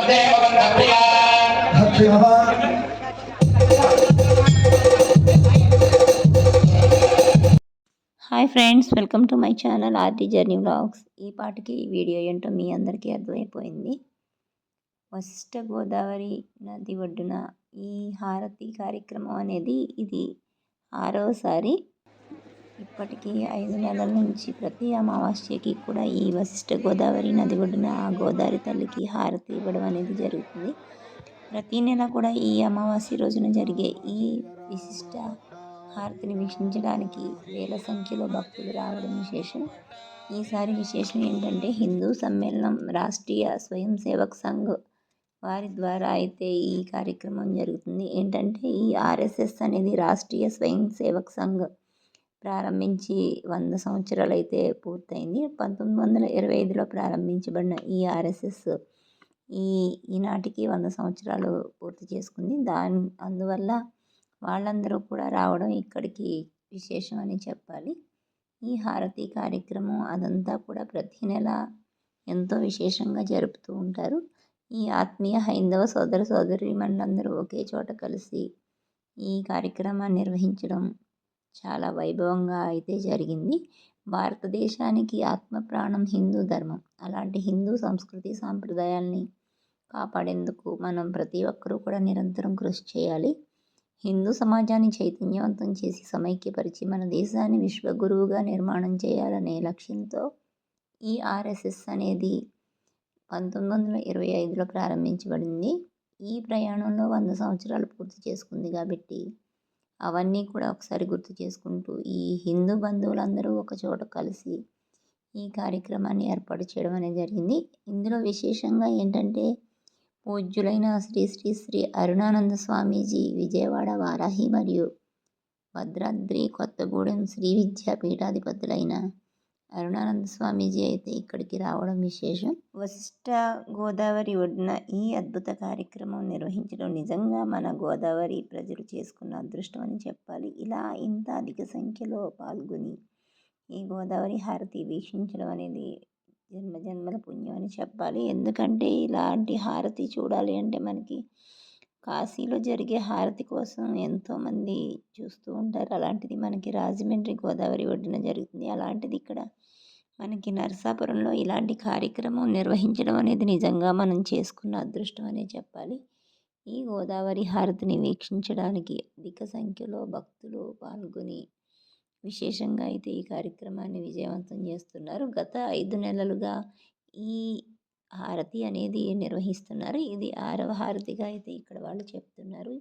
Hi friends welcome to my channel Arti journey vlogs ఈ పాటికి ఈ వీడియో ఏంటో మీ అందరికీ అర్థమైపోయింది. ఫస్ట్ గోదావరి నది ఒడ్డున ఈ హారతి కార్యక్రమం అనేది ఇది ఆరవసారి ఇప్పటికీ ఐదు నెలల నుంచి ప్రతి అమావాస్యకి కూడా ఈ వశిష్ట గోదావరి నది ఒడ్డున ఆ గోదావరి తల్లికి హారతి ఇవ్వడం అనేది జరుగుతుంది. ప్రతి నెల కూడా ఈ అమావాస్య రోజున జరిగే ఈ విశిష్ట హారతిని వీక్షించడానికి వేల సంఖ్యలో భక్తులు రావడం విశేషం. ఈసారి విశేషం ఏంటంటే హిందూ సమ్మేళనం రాష్ట్రీయ స్వయం సేవక్ సంఘ్ వారి ద్వారా అయితే ఈ కార్యక్రమం జరుగుతుంది. ఏంటంటే ఈ ఆర్ఎస్ఎస్ అనేది రాష్ట్రీయ స్వయం సేవక్ సంఘ్ ప్రారంభించి వంద సంవత్సరాలు అయితే పూర్తయింది. పంతొమ్మిది వందల ఇరవై ఐదులో ప్రారంభించబడిన ఈ ఆర్ఎస్ఎస్ ఈ ఈనాటికి వంద సంవత్సరాలు పూర్తి చేసుకుంది. దాని అందువల్ల వాళ్ళందరూ కూడా రావడం ఇక్కడికి విశేషం అని చెప్పాలి. ఈ హారతి కార్యక్రమం అదంతా కూడా ప్రతి నెల ఎంతో విశేషంగా జరుపుతూ ఉంటారు. ఈ ఆత్మీయ హైందవ సోదర సోదరి మనందరూ ఒకే చోట కలిసి ఈ కార్యక్రమాన్ని నిర్వహించడం చాలా వైభవంగా అయితే జరిగింది. భారతదేశానికి ఆత్మ ప్రాణం హిందూ ధర్మం. అలాంటి హిందూ సంస్కృతి సాంప్రదాయాల్ని కాపాడేందుకు మనం ప్రతి ఒక్కరూ కూడా నిరంతరం కృషి చేయాలి. హిందూ సమాజాన్ని చైతన్యవంతం చేసి సమైక్యపరిచి మన దేశాన్ని విశ్వగురువుగా నిర్మాణం చేయాలనే లక్ష్యంతో ఈ ఆర్ఎస్ఎస్ అనేది పంతొమ్మిది వందల ఇరవై ఐదులో ప్రారంభించబడింది. ఈ ప్రయాణంలో వంద సంవత్సరాలు పూర్తి చేసుకుంది కాబట్టి అవన్నీ కూడా ఒకసారి గుర్తు చేసుకుంటూ ఈ హిందూ బంధువులందరూ ఒక చోట కలిసి ఈ కార్యక్రమాన్ని ఏర్పాటు చేయడం అనేది జరిగింది. ఇందులో విశేషంగా ఏంటంటే పూజ్యులైన శ్రీ శ్రీ శ్రీ అరుణానంద స్వామీజీ విజయవాడ వారాహి మరియు భద్రాద్రి కొత్తగూడెం శ్రీ విద్యా పీఠాధిపతులైన అరుణానంద స్వామీజీ అయితే ఇక్కడికి రావడం విశేషం. వశిష్ట గోదావరి ఒడ్డున ఈ అద్భుత కార్యక్రమం నిర్వహించడం నిజంగా మన గోదావరి ప్రజలు చేసుకున్న అదృష్టం అని చెప్పాలి. ఇలా ఇంత అధిక సంఖ్యలో పాల్గొని ఈ గోదావరి హారతి వీక్షించడం అనేది జన్మ జన్మల పుణ్యం అని చెప్పాలి. ఎందుకంటే ఇలాంటి హారతి చూడాలి అంటే మనకి కాశీలో జరిగే హారతి కోసం ఎంతోమంది చూస్తూ ఉంటారు. అలాంటిది మనకి రాజమండ్రి గోదావరి ఒడ్డున జరుగుతుంది. అలాంటిది ఇక్కడ మనకి నరసాపురంలో ఇలాంటి కార్యక్రమం నిర్వహించడం అనేది నిజంగా మనం చేసుకున్న అదృష్టం అనే చెప్పాలి. ఈ గోదావరి హారతిని వీక్షించడానికి అధిక సంఖ్యలో భక్తులు పాల్గొని విశేషంగా అయితే ఈ కార్యక్రమాన్ని విజయవంతం చేస్తున్నారు. గత ఐదు నెలలుగా ఈ హారతి అనేది నిర్వహిస్తున్నారు. ఇది ఆరవ హారతిగా అయితే ఇక్కడ వాళ్ళు చెప్తున్నారు.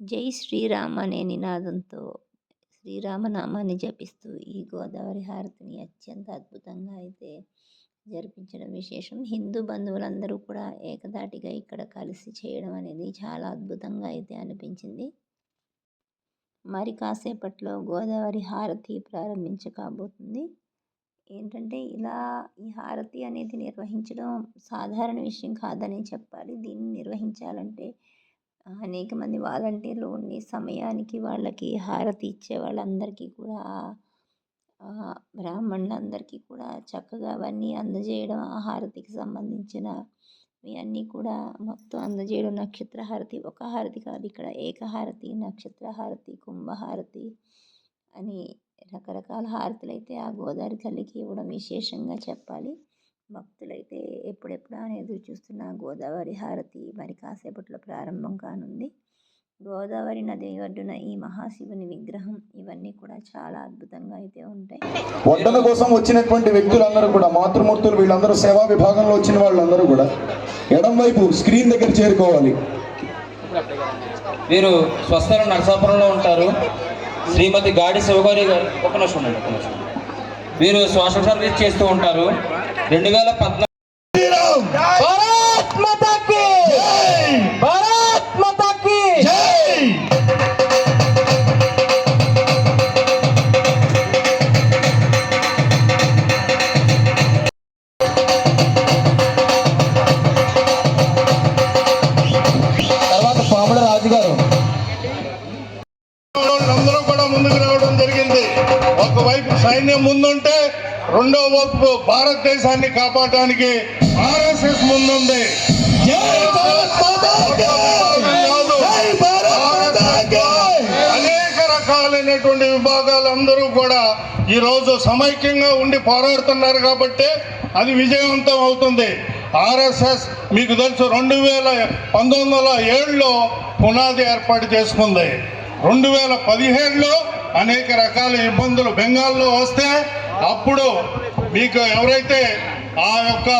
జై శ్రీరామ్ అనే నినాదంతో శ్రీరామనామాన్ని జపిస్తూ ఈ గోదావరి హారతిని అత్యంత అద్భుతంగా అయితే జరిపించడం విశేషం. హిందూ బంధువులందరూ కూడా ఏకదాటిగా ఇక్కడ కలిసి చేయడం అనేది చాలా అద్భుతంగా అయితే అనిపించింది. మరి కాసేపట్లో గోదావరి హారతి ప్రారంభించకబోతుంది. ఏంటంటే ఇలా ఈ హారతి అనేది నిర్వహించడం సాధారణ విషయం కాదని చెప్పాలి. దీన్ని నిర్వహించాలంటే అనేక మంది వాలంటీర్లు ఉండి సమయానికి వాళ్ళకి హారతి ఇచ్చే వాళ్ళందరికీ కూడా బ్రాహ్మణులందరికీ కూడా చక్కగా అవన్నీ అందజేయడం ఆ హారతికి సంబంధించిన ఇవన్నీ కూడా మొత్తం అందజేయడం. నక్షత్ర హారతి ఒక హారతి కాదు ఇక్కడ ఏకహారతి నక్షత్ర హారతి కుంభహారతి అని రకరకాల హారతులు అయితే ఆ గోదావరి తల్లికి ఇవ్వడం విశేషంగా చెప్పాలి. భక్తులైతే ఎప్పుడెప్పుడు అని ఎదురు చూస్తున్న గోదావరి హారతి మరి కాసేపట్లో ప్రారంభం కానుంది. గోదావరి నది ఒడ్డున ఈ మహాశివుని విగ్రహం ఇవన్నీ కూడా చాలా అద్భుతంగా అయితే ఉంటాయి. వడ్డన కోసం వచ్చినటువంటి వ్యక్తులందరూ కూడా మాతృమూర్తులు వీళ్ళందరూ సేవా విభాగంలో వచ్చిన వాళ్ళందరూ కూడా ఎడం వైపు స్క్రీన్ దగ్గర చేరుకోవాలి. వీరు స్వస్థలం నరసాపురంలో ఉంటారు. శ్రీమతి గాడి శివగారి గారు ఒక నిమిషం వీరు సోషల్ సర్వీస్ చేస్తూ ఉంటారు. రెండు వేల రెండో వైపు భారతదేశాన్ని కాపాడటానికి ఆర్ఎస్ఎస్ ముందుంది. అనేక రకాలైనటువంటి విభాగాలందరూ కూడా ఈరోజు సమైక్యంగా ఉండి పోరాడుతున్నారు కాబట్టి అది విజయవంతం అవుతుంది. ఆర్ఎస్ఎస్ మీకు తెలుసు రెండు వేల పంతొమ్మిది వందల ఏడులో పునాది ఏర్పాటు చేసుకుంది. రెండు వేల పదిహేడులో అనేక రకాల ఇబ్బందులు బెంగాల్లో వస్తే అప్పుడు మీకు ఎవరైతే ఆ యొక్క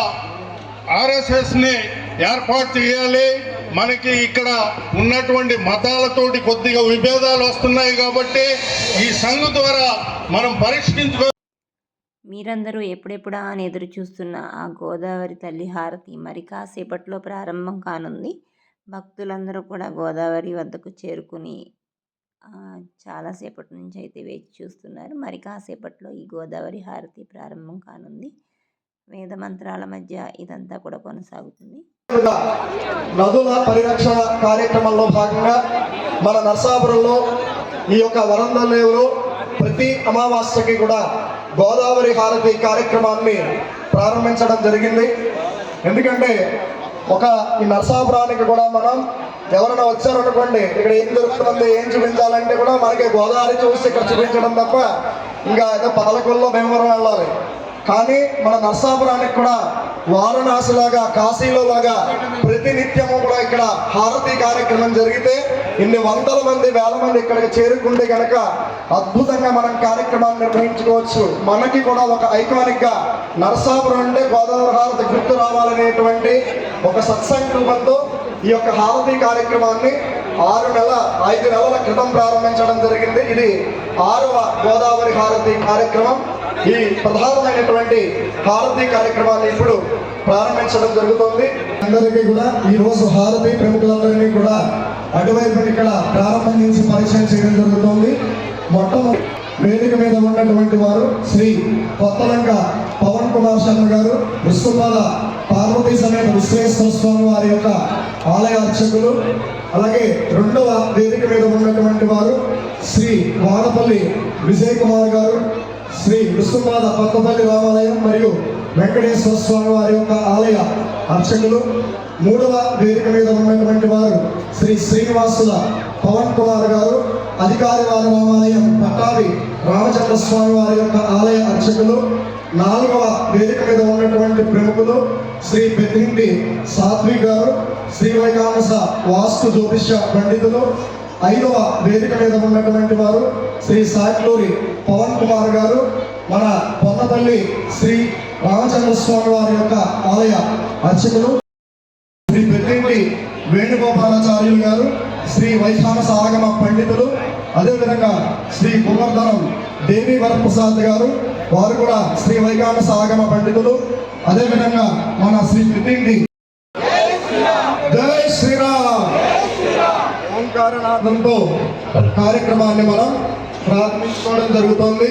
ఆర్ఎస్ఎస్ని ఏర్పాటు చేయాలి మనకి ఇక్కడ ఉన్నటువంటి మతాలతోటి కొద్దిగా విభేదాలు వస్తున్నాయి కాబట్టి ఈ సంఘ ద్వారా మనం పరిష్కరించుకో మీరందరూ ఎప్పుడెప్పుడా అని ఎదురు చూస్తున్న ఆ గోదావరి తల్లి హారతి మరి కాసేపట్లో ప్రారంభం కానుంది. భక్తులందరూ కూడా గోదావరి వద్దకు చేరుకుని చాలాసేపటి నుంచి అయితే వేచి చూస్తున్నారు. మరి కాసేపట్లో ఈ గోదావరి హారతి ప్రారంభం కానుంది. వేద మంత్రాల మధ్య ఇదంతా కూడా కొనసాగుతుంది. నదుల పరిరక్షణ కార్యక్రమంలో భాగంగా మన నర్సాపురంలో ఈ యొక్క వరందలేవులో ప్రతి అమావాస్యకి కూడా గోదావరి హారతి కార్యక్రమాన్ని ప్రారంభించడం జరిగింది. ఎందుకంటే ఒక ఈ నరసాపురానికి కూడా మనం ఎవరైనా వచ్చారనుకోండి ఇక్కడ ఏం దొరుకుతుంది ఏం చూపించాలంటే కూడా మనకి గోదావరి చూసి ఇక్కడ చూపించడం తప్ప ఇంకా ఏదో పాలకొల్లో భీమవరం వెళ్ళాలి. కానీ మన నరసాపురానికి కూడా వారణాసిలాగా కాశీలో లాగా ప్రతినిత్యము కూడా ఇక్కడ హారతి కార్యక్రమం జరిగితే ఇన్ని వందల మంది వేల మంది ఇక్కడికి చేరుకుంటే కనుక అద్భుతంగా మనం కార్యక్రమాన్ని నిర్వహించుకోవచ్చు. మనకి కూడా ఒక ఐకానిక్గా నర్సాపురం నరసాపురం అంటే గోదావరి హారతి గుర్తు రావాలనేటువంటి ఒక సత్సంకల్పంతో ఈ యొక్క హారతి కార్యక్రమాన్ని ఆరు నెల ఐదు నెలల క్రితం ప్రారంభించడం జరిగింది. ఇది ఆరవ గోదావరి హారతి కార్యక్రమం. ఈ ప్రధానమైనటువంటి హారతి కార్యక్రమాన్ని ఇప్పుడు ప్రారంభించడం జరుగుతుంది. అందరికీ కూడా ఈ రోజు హారతి ప్రముఖులందరినీ కూడా అటువైపు ఇక్కడ ప్రారంభం నుంచి పరిచయం చేయడం జరుగుతుంది. మొట్టమొదటి వేదిక మీద ఉన్నటువంటి వారు శ్రీ కొత్తలంక పవన్ కుమార్ శర్మ గారు విశ్వపాల పార్వతీ సమేత విశ్వేశ్వర స్వామి వారి యొక్క ఆలయ అర్చకులు అలాగే రెండవ వేదిక మీద ఉన్నటువంటి వారు శ్రీ వాడపల్లి విజయ్ కుమార్ గారు శ్రీ విష్ణుపాద పక్కపల్లి రామాలయం మరియు వెంకటేశ్వర స్వామి వారి యొక్క ఆలయ అర్చకులు. మూడవ వేదిక మీద ఉన్నటువంటి వారు శ్రీ శ్రీనివాసుల పవన్ కుమార్ గారు అధికారి వారి రామాలయం పట్టాభి రామచంద్ర స్వామి వారి యొక్క ఆలయ అర్చకులు. నాలుగవ వేదిక మీద ఉన్నటువంటి ప్రముఖులు శ్రీ పెద్దింటి సాత్వి గారు శ్రీ వైకానస వాస్తు జ్యోతిష్య పండితులు. ఐదవ వేదిక మీద ఉన్నటువంటి వారు శ్రీ సాట్లూరి పవన్ కుమార్ గారు మన పొన్నపల్లి శ్రీ రామచంద్ర స్వామి వారి యొక్క ఆలయ అర్చకులు శ్రీ పెద్దింటి వేణుగోపాలాచార్యులు గారు శ్రీ వైఖానస ఆగమ పండితులు అదేవిధంగా శ్రీ గోవర్ధనం దేవి వరప్రసాద్ గారు వారు కూడా శ్రీ వైఖానస ఆగమ పండితులు అదేవిధంగా మన శ్రీ పెద్దింటి జై శ్రీరామ్. ఓంకారనాథంతో కార్యక్రమాన్ని మనం ప్రారంభించుకోవడం జరుగుతోంది.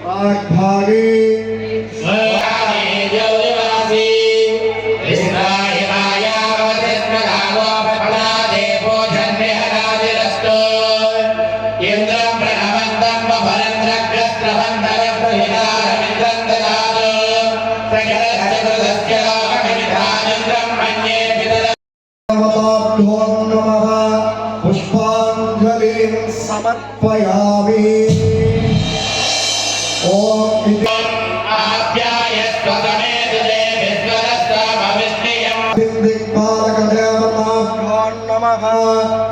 এক ভাগে Ah.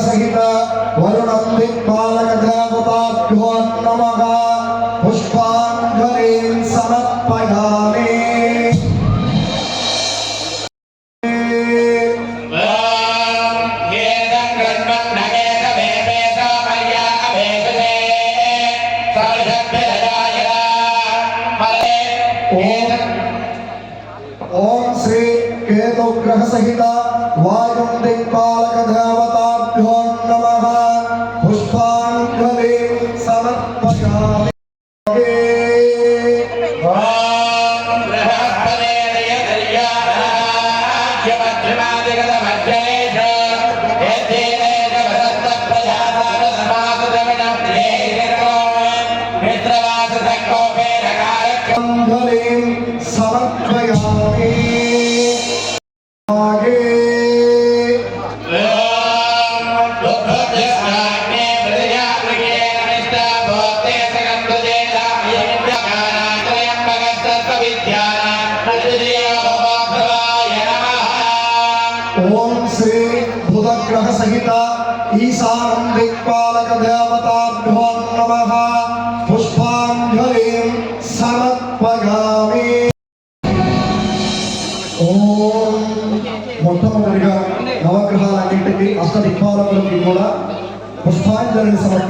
सहित वरुण पिंबालक देवताभ्यो नमः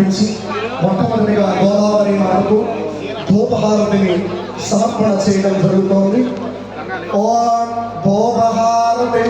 సమర్పించి మొట్టమొదటిగా గోదావరి మాటకు భూపహారతిని సమర్పణ చేయడం జరుగుతోంది. ఓం భూపహారతి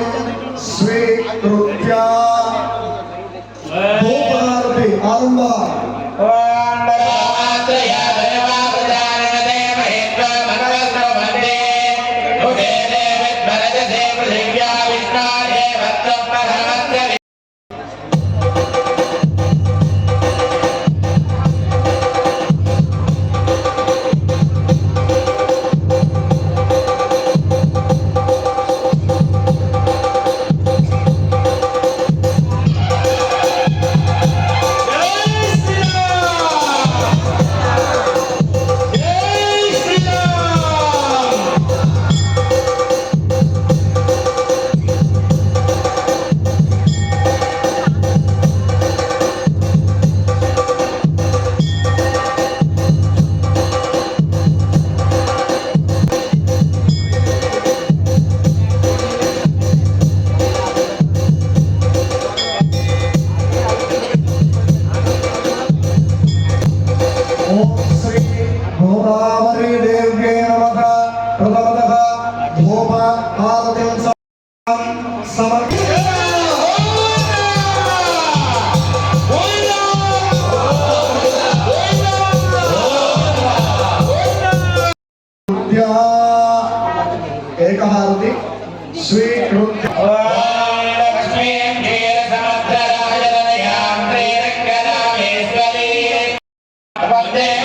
Yeah.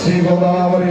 శ్రీ గోదావరి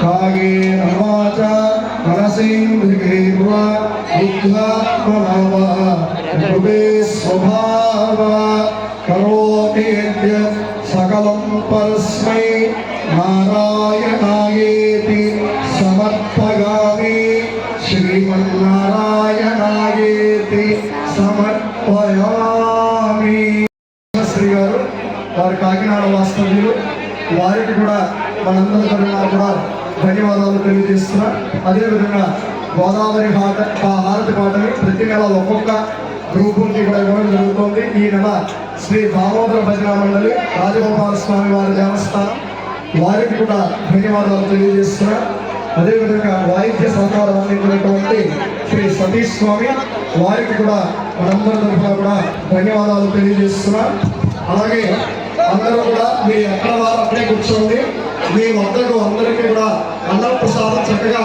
ఓం కాగే నమాచ మనసేంద్రియేర్వ బుద్ధ్యాత్మనవ కృపే స్వభావ కరోతి యద్యత్ సకలం పరస్మై నారాయణాయేతి సమర్పయామి శ్రీమన్నారాయణాయేతి సమర్పయామి శ్రీ గారు వారి కాకినాడ వాస్తవ్యులు వారికి కూడా మనందరి తరఫున కూడా ధన్యవాదాలు తెలియజేస్తున్నా. అదేవిధంగా గోదావరి హాట ఆ హారతి పాటని ప్రతి నెల ఒక్కొక్క గ్రూపులకి కూడా ఇవ్వడం జరుగుతుంది. ఈ నెల శ్రీ దామోదర భజన మండలి రాజగోపాల స్వామి వారి దేవస్థానం. వారికి కూడా ధన్యవాదాలు తెలియజేస్తున్నా. అదేవిధంగా వాయిద్య సహకారం అందించినటువంటి శ్రీ సతీష్ స్వామి వారికి కూడా మనందరి తరఫున కూడా ధన్యవాదాలు తెలియజేస్తున్నా. అలాగే అందరూ కూడా మీ ఎక్కడ వారు అక్కడే కూర్చోండి. మీ వద్దకు అందరికీ కూడా అన్నం ప్రసాదం చక్కగా